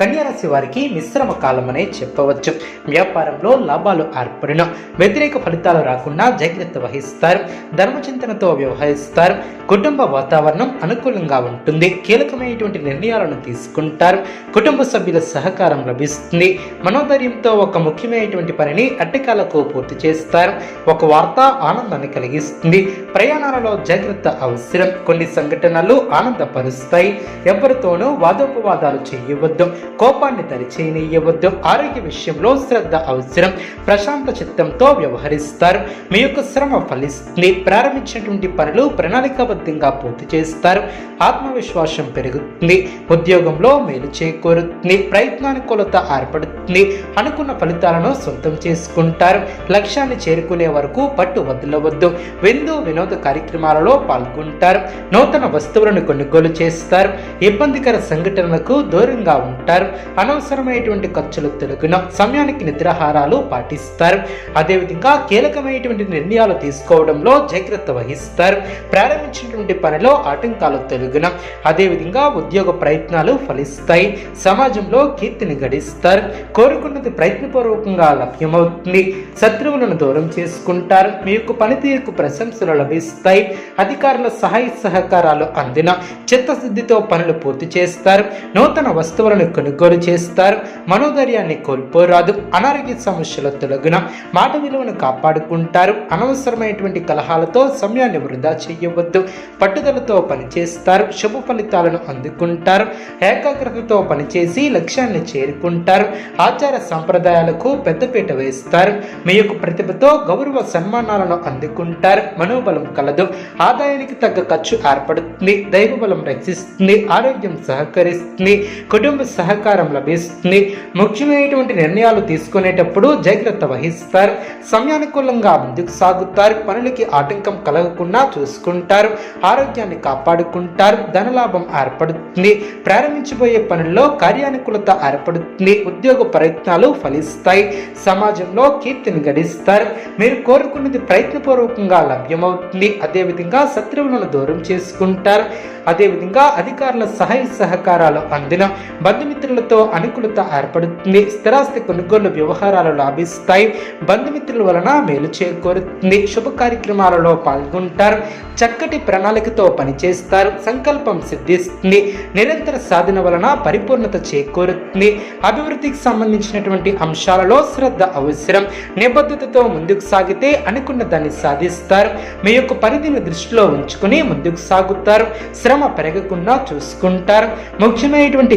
కన్యారాశి వారికి మిశ్రమ కాలం అనే చెప్పవచ్చు. వ్యాపారంలో లాభాలు ఏర్పడిన వ్యతిరేక ఫలితాలు రాకుండా జాగ్రత్త వహిస్తారు. ధర్మచింతనతో వ్యవహరిస్తారు. కుటుంబ వాతావరణం అనుకూలంగా ఉంటుంది. కీలకమైనటువంటి నిర్ణయాలను తీసుకుంటారు. కుటుంబ సభ్యుల సహకారం లభిస్తుంది. మనోధైర్యంతో ఒక ముఖ్యమైనటువంటి పనిని అట్టకాలకు పూర్తి చేస్తారు. ఒక వార్త ఆనందాన్ని కలిగిస్తుంది. ప్రయాణాలలో జాగ్రత్త అవసరం. కొన్ని సంఘటనలు ఆనందపరుస్తాయి. ఎవరితోనూ వాదోపవాదాలు చేయవద్దు. కోపాన్ని దరిచేయనియవద్దు ఆరోగ్య విషయంలో శ్రద్ధ అవసరం. ప్రశాంత చిత్తంతో వ్యవహరిస్తారు. మీ యొక్క శ్రమ ఫలిస్తుంది. ప్రారంభించినటువంటి పనులు ప్రణాళికాబద్ధంగా పూర్తి చేస్తారు. ఆత్మవిశ్వాసం పెరుగుతుంది. ఉద్యోగంలో మేలు చేకూరుతుంది. ప్రయత్నానుకూలత ఏర్పడుతుంది. అనుకున్న ఫలితాలను సొంతం చేసుకుంటారు. లక్ష్యాన్ని చేరుకునే వరకు పట్టు వదలవద్దు. విందు వినోద కార్యక్రమాలలో పాల్గొంటారు. నూతన వస్తువులను కొనుగోలు చేస్తారు. ఇబ్బందికర సంఘటనలకు దూరంగా ఉంటారు. అనవసరమైనటువంటి ఖర్చులు తొలగిన సమయానికి నిద్రాహారాలు పాటిస్తారు. అదేవిధంగా కీలకమైనటువంటి నిర్ణయాలు తీసుకోవడంలో జాగ్రత్త వహిస్తారు. ప్రారంభించినటువంటి పనిలో ఆటంకాలు తొలగిన అదేవిధంగా ఉద్యోగ ప్రయత్నాలు ఫలిస్తాయి. సమాజంలో కీర్తిని గడిస్తారు. కోరుకున్నది ప్రయత్నపూర్వకంగా లభ్యమవుతుంది. శత్రువులను దూరం చేసుకుంటారు. మీ యొక్క పనితీరుకు ప్రశంసలు లభిస్తాయి. అధికారుల సహాయ సహకారాలు అందిన చిత్తశుద్ధితో పనులు పూర్తి చేస్తారు. నూతన వస్తువులను కొనుగోలు చేస్తారు. మనోధైర్యాన్ని కోల్పోరాదు. అనారోగ్య సమస్యల తొలగున మాట విలువను కాపాడుకుంటారు. అనవసరమైనటువంటి కలహాలతో సమయాన్ని వృధా చేయవద్దు. పట్టుదలతో పనిచేస్తారు. శుభ ఫలితాలను అందుకుంటారు. ఏకాగ్రతతో పనిచేసి లక్ష్యాన్ని చేరుకుంటారు. ఆచార సంప్రదాయాలకు పెద్దపీట వేస్తారు. మీ యొక్క ప్రతిభతో గౌరవ సన్మానాలను అందుకుంటారు. మనోబలం కలదు. ఆదాయానికి తగ్గ ఖర్చు ఏర్పడుతుంది. దైవబలం రక్షిస్తుంది. ఆరోగ్యం సహకరిస్తుంది. కుటుంబ సహకారం లభిస్తుంది. ముఖ్యమైనటువంటి నిర్ణయాలు తీసుకునేటప్పుడు జాగ్రత్త వహిస్తారు. సమయానుకూలంగా ముందుకు సాగుతారు. పనులకి ఆటంకం కలగకుండా చూసుకుంటారు. ఆరోగ్యాన్ని కాపాడుకుంటారు. ధనలాభం ఏర్పడుతుంది. ప్రారంభించబోయే పనుల్లో కార్యానుకూలత ఏర్పడుతుంది. ఉద్యోగ ప్రయత్నాలు ఫలిస్తాయి. సమాజంలో కీర్తిని గడిస్తారు. మీరు కోరుకున్నది ప్రయత్నపూర్వకంగా లభ్యమవుతుంది. అదేవిధంగా శత్రువులను దూరం చేసుకుంటారు. అదేవిధంగా అధికారుల సహాయ సహకారాలు అందిన బంధుమిత్రులతో అనుకూలత ఏర్పడుతుంది. స్థిరాస్తి కొనుగోలు వ్యవహారాలు లాభిస్తాయి. బంధుమిత్రుల వలన మేలు చేకూరుతుంది. శుభ కార్యక్రమాలలో పాల్గొంటారు. చక్కటి ప్రణాళికతో పనిచేస్తారు. సంకల్పం సిద్ధిస్తుంది. నిరంతర సాధన వలన పరిపూర్ణత చేకూరుతుంది. అభివృద్ధికి సంబంధించినటువంటి అంశాలలో శ్రద్ధ అవసరం. నిబద్ధతతో ముందుకు సాగితే అనుకున్న దాన్ని సాధిస్తారు. మీ యొక్క పరిధిని దృష్టిలో ఉంచుకుని ముందుకు సాగుతారు. శ్రమ పెరగకుండా చూసుకుంటారు. ముఖ్యమైనటువంటి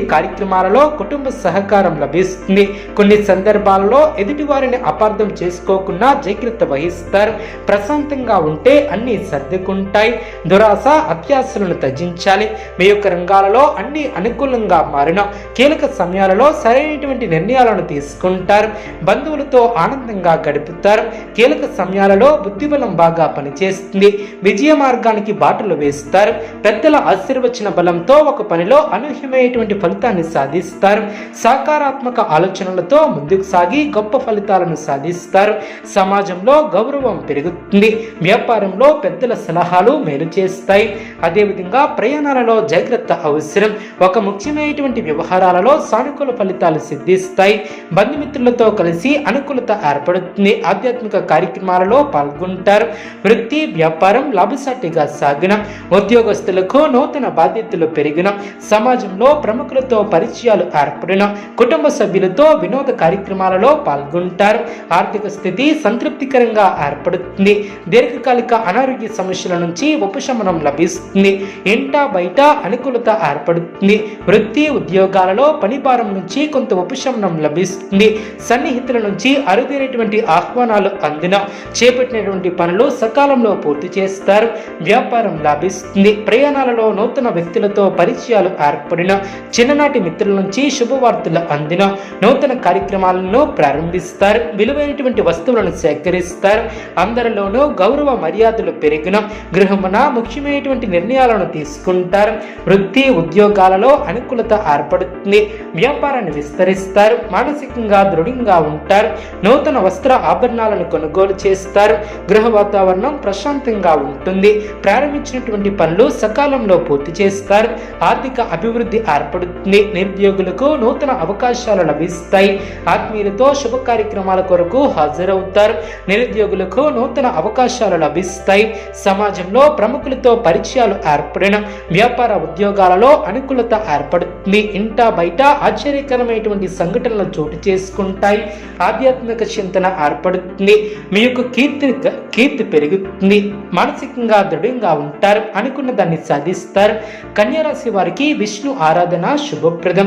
కార్యక్రమాలలో కుటుంబ సహకారం లభిస్తుంది. కొన్ని సందర్భాలలో ఎదుటివారిని అపార్థం చేసుకోకుండా జాగ్రత్త వహిస్తారు. ప్రశాంతంగా ఉంటే అన్ని సర్దుకుంటాయి. దురాశ అత్యాశలను తగ్గించాలి మీ యొక్క రంగాలలో అన్ని అనుకూలంగా మారిన కీలక సమయాలలో సరైనటువంటి నిర్ణయాలను తీసుకుంటారు. బంధువులతో ఆనందంగా గడుపుతారు. కీలక సమయాలలో బుద్ధిబలం బాగా పనిచేస్తుంది. విజయ మార్గానికి బాటలు వేస్తారు. పెద్దల ఆశీర్వచన బలంతో ఒక పనిలో అనూహ్యమైనటువంటి ఫలితాన్ని సాధిస్తారు. సకారాత్మక ఆలోచనలతో ముందుకు సాగి గొప్ప ఫలితాలను సాధిస్తారు. సమాజంలో గౌరవం పెరుగుతుంది. వ్యాపారంలో పెద్దల సలహాలు మేలు చేస్తాయి. అదేవిధంగా ప్రయాణాలలో జాగ్రత్త అవసరం. ఒక ముఖ్యమైనటువంటి వ్యవహారాలలో సానుకూల ఫలితాలు సిద్ధిస్తాయి. బంధుమిత్రులతో కలిసి అనుకూలత ఏర్పడుతుంది. ఆధ్యాత్మిక కార్యక్రమాలలో పాల్గొంటారు. వృత్తి వ్యాపారం లాభసాటిగా సాగిన. ఉద్యోగస్తులకు నూతన బాధ్యతలు పెరిగిన. సమాజంలో ప్రముఖులతో పరిచయం పరిచయాలు ఏర్పడిన కుటుంబ సభ్యులతో వినోద కార్యక్రమాలలో పాల్గొంటారు. ఆర్థిక స్థితి సంతృప్తికరంగా ఏర్పడుతుంది. దీర్ఘకాలిక అనారోగ్య సమస్యల నుంచి ఉపశమనం లభిస్తుంది. ఇంట బయట అనుకూలత ఏర్పడుతుంది. వృత్తి ఉద్యోగాలలో పనిభారం నుంచి కొంత ఉపశమనం లభిస్తుంది. సన్నిహితుల నుంచి అరుదైనటువంటి ఆహ్వానాలు అందిన చేపట్టినటువంటి పనులు సకాలంలో పూర్తి చేస్తారు. వ్యాపారం లాభిస్తుంది. ప్రయాణాలలో నూతన వ్యక్తులతో పరిచయాలు ఏర్పడిన చిన్ననాటి మిత్రుల నుంచి శుభవార్తలు అందిన నూతన కార్యక్రమాలను ప్రారంభిస్తారు. విలువైనటువంటి వస్తువులను సేకరిస్తారు. అందరిలోనూ గౌరవ మర్యాదలు పెరిగిన గృహమున ముఖ్యమైనటువంటి నిర్ణయాలను తీసుకుంటారు. వృత్తి ఉద్యోగాలలో అనుకూలత ఏర్పడుతుంది. వ్యాపారాన్ని విస్తరిస్తారు. మానసికంగా దృఢంగా ఉంటారు. నూతన వస్త్ర ఆభరణాలను కొనుగోలు చేస్తారు. గృహ వాతావరణం ప్రశాంతంగా ఉంటుంది. ప్రారంభించినటువంటి పనులు సకాలంలో పూర్తి చేస్తారు. ఆర్థిక అభివృద్ధి ఏర్పడుతుంది. నిరుద్యోగులకు నూతన అవకాశాలు లభిస్తాయి. ఆత్మీయులతో శుభ కార్యక్రమాల కొరకు హాజరవుతారు. నిరుద్యోగులకు నూతన అవకాశాలు లభిస్తాయి. సమాజంలో ప్రముఖులతో పరిచయాలు ఏర్పడిన వ్యాపార ఉద్యోగాలలో అనుకూలత ఏర్పడుతుంది. ఇంట బయట ఆశ్చర్యకరమైనటువంటి సంఘటనలు చోటు చేసుకుంటాయి. ఆధ్యాత్మిక చింతన ఏర్పడుతుంది. మీ యొక్క కీర్తి కీర్తి పెరుగుతుంది. మానసికంగా దృఢంగా ఉంటారు. అనుకున్న దాన్ని సాధిస్తారు. కన్యారాశి వారికి విష్ణు ఆరాధన శుభప్రదం.